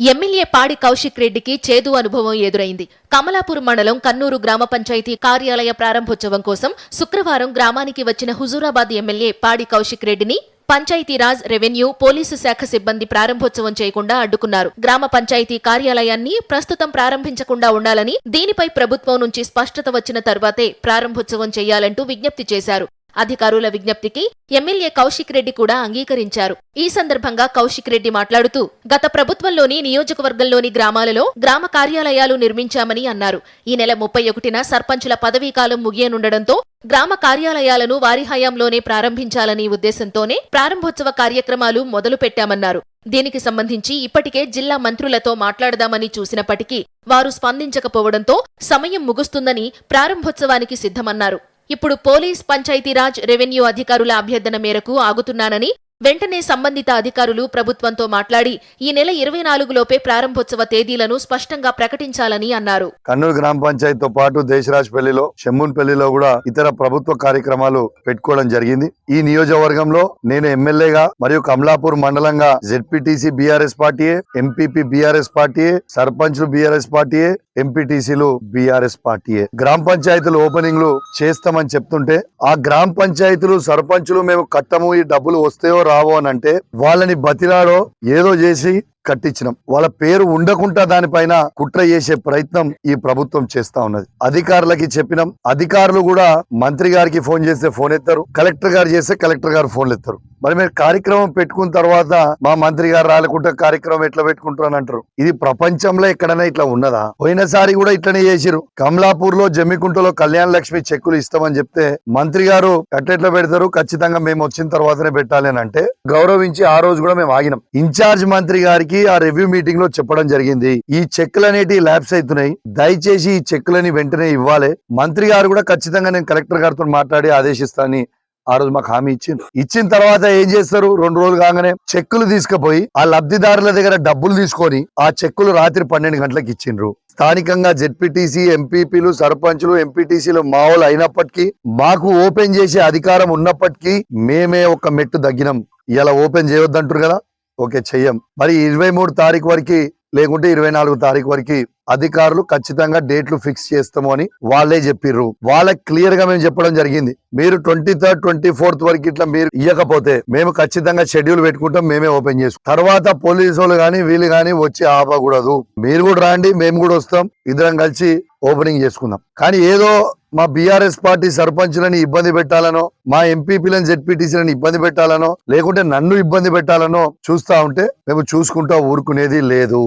MLA పాడి కౌశిక్ రెడ్డికి చేదు అనుభవం ఎదురైంది. కమలాపూర్ మండలం కన్నూరు గ్రామ పంచాయతీ కార్యాలయ ప్రారంభోత్సవం కోసం శుక్రవారం గ్రామానికి వచ్చిన హుజూరాబాద్ ఎమ్మెల్యే పాడి కౌశిక్ రెడ్డిని పంచాయతీరాజ్ రెవెన్యూ పోలీసు శాఖ సిబ్బంది ప్రారంభోత్సవం చేయకుండా అడ్డుకున్నారు. గ్రామ పంచాయతీ కార్యాలయాన్ని ప్రస్తుతం ప్రారంభించకుండా ఉండాలని దీనిపై ప్రభుత్వం నుంచి స్పష్టత వచ్చిన తర్వాతే ప్రారంభోత్సవం చేయాలంటూ విజ్ఞప్తి చేశారు. అధికారుల విజ్ఞప్తికి ఎమ్మెల్యే కౌశిక్ రెడ్డి కూడా అంగీకరించారు. ఈ సందర్భంగా కౌశిక్ రెడ్డి మాట్లాడుతూ గత ప్రభుత్వంలోని నియోజకవర్గంలోని గ్రామాలలో గ్రామ కార్యాలయాలు నిర్మించామని అన్నారు. ఈ నెల ముప్పై ఒకటిన సర్పంచుల పదవీకాలం ముగియనుండడంతో గ్రామ కార్యాలయాలను వారి హయాంలోనే ప్రారంభించాలని ఉద్దేశంతోనే ప్రారంభోత్సవ కార్యక్రమాలు మొదలు పెట్టామన్నారు దీనికి సంబంధించి ఇప్పటికే జిల్లా మంత్రులతో మాట్లాడదామని చూసినప్పటికీ వారు స్పందించకపోవడంతో సమయం ముగుస్తుందని ప్రారంభోత్సవానికి సిద్ధమన్నారు. ఇప్పుడు పోలీస్ పంచాయతీరాజ్ రెవెన్యూ అధికారుల అభ్యర్థన మేరకు ఆగుతున్నానని వెంటనే సంబంధిత అధికారులు ప్రభుత్వంతో మాట్లాడి ఈ నెల ఇరవై నాలుగులోపే ప్రారంభోత్సవ తేదీలను స్పష్టంగా ప్రకటించాలని అన్నారు. కన్నూరు గ్రామ పంచాయతీ తో పాటు దేశరాజ్ పెళ్ళిలో షెమ్మున్ పెళ్ళిలో కూడా ఇతర ప్రభుత్వ కార్యక్రమాలు పెట్టుకోవడం జరిగింది. ఈ నియోజకవర్గంలో నేను ఎమ్మెల్యేగా మరియు Kamalapur మండలంగా ZPTC BRS party MPP BRS party సర్పంచ్లు బీఆర్ఎస్ పార్టీ ఎంపీటీసీలు బీఆర్ఎస్ పార్టీయే. గ్రామ పంచాయతీలు ఓపెనింగ్లు చేస్తామని చెప్తుంటే ఆ గ్రామ పంచాయతీలు సర్పంచులు మేము కట్టము ఈ డబ్బులు వస్తాయో రావో అని అంటే వాళ్ళని బతిలాడో ఏదో చేసి కట్టించినాం. వాళ్ళ పేరు ఉండకుండా దానిపైన కుట్ర చేసే ప్రయత్నం ఈ ప్రభుత్వం చేస్తా ఉన్నది. అధికారులకి చెప్పినాం. అధికారులు కూడా మంత్రి గారికి ఫోన్ చేస్తే ఫోన్ ఎత్తారు. కలెక్టర్ గారు చేస్తే కలెక్టర్ గారు ఫోన్లు ఎత్తారు. మరి మీరు కార్యక్రమం పెట్టుకున్న తర్వాత మా మంత్రి గారు రాలకుంటే కార్యక్రమం ఎట్లా పెట్టుకుంటారు అని అంటారు. ఇది ప్రపంచంలో ఎక్కడైనా ఇట్లా ఉన్నదా? పోయినసారి కూడా ఇట్లనే చేసిరు కమలాపూర్లో జమ్మికుంటలో కళ్యాణ లక్ష్మి చెక్కులు ఇస్తామని చెప్తే మంత్రి గారు కట్టెట్లా పెడతారు. ఖచ్చితంగా మేము వచ్చిన తర్వాతనే పెట్టాలి అని అంటే గౌరవించి ఆ రోజు కూడా మేము ఆగినాం. ఇన్ఛార్జ్ మంత్రి గారికి ఆ రివ్యూ మీటింగ్లో చెప్పడం జరిగింది. ఈ చెక్కులు అనేటివి ల్యాబ్స్ అవుతున్నాయి. దయచేసి ఈ చెక్కులని వెంటనే ఇవ్వాలి. మంత్రి గారు కూడా ఖచ్చితంగా నేను కలెక్టర్ గారితో మాట్లాడి ఆదేశిస్తానని ఆ రోజు మాకు హామీ ఇచ్చింది ఇచ్చిన తర్వాత ఏం చేస్తారు? రెండు రోజులు కాగానే చెక్కులు తీసుకుపోయి ఆ లబ్ధిదారుల దగ్గర డబ్బులు తీసుకొని ఆ చెక్కులు రాత్రి పన్నెండు గంటలకు ఇచ్చిండ్రు. స్థానికంగా జెడ్పీటీసీ ఎంపీపీలు సర్పంచ్లు ఎంపీటీసీలు మావులు అయినప్పటికీ మాకు ఓపెన్ చేసే అధికారం ఉన్నప్పటికీ మేమే ఒక మెట్టు తగ్గినాం. ఇలా ఓపెన్ చేయొద్దంటారు కదా? ఓకే చెయ్యం. మరి ఇరవై మూడు తారీఖు వరకు లేకుంటే ఇరవై నాలుగు తారీఖు వరకు అధికారులు ఖచ్చితంగా డేట్లు ఫిక్స్ చేస్తాము అని వాళ్ళే చెప్పిర్రు. వాళ్ళకి క్లియర్గా మేము చెప్పడం జరిగింది. మీరు ట్వంటీ థర్డ్ ట్వంటీ ఫోర్త్ వరకు ఇట్లా మీరు ఇవ్వకపోతే మేము ఖచ్చితంగా షెడ్యూల్ పెట్టుకుంటాం మేమే ఓపెన్ చేసుకుంటాం తర్వాత పోలీసు వాళ్ళు కానీ వీళ్ళు కానీ వచ్చి ఆపకూడదు. మీరు కూడా రాండి మేము కూడా వస్తాం ఇద్దరం కలిసి ఓపెనింగ్ చేసుకుందాం. కానీ ఏదో మా బీఆర్ఎస్ పార్టీ సర్పంచులని ఇబ్బంది పెట్టాలనో మా ఎంపీపీలను జెడ్పీటీసీలను ఇబ్బంది పెట్టాలనో లేకుంటే నన్ను ఇబ్బంది పెట్టాలనో చూస్తా ఉంటే మేము చూసుకుంటా ఊరుకునేది లేదు.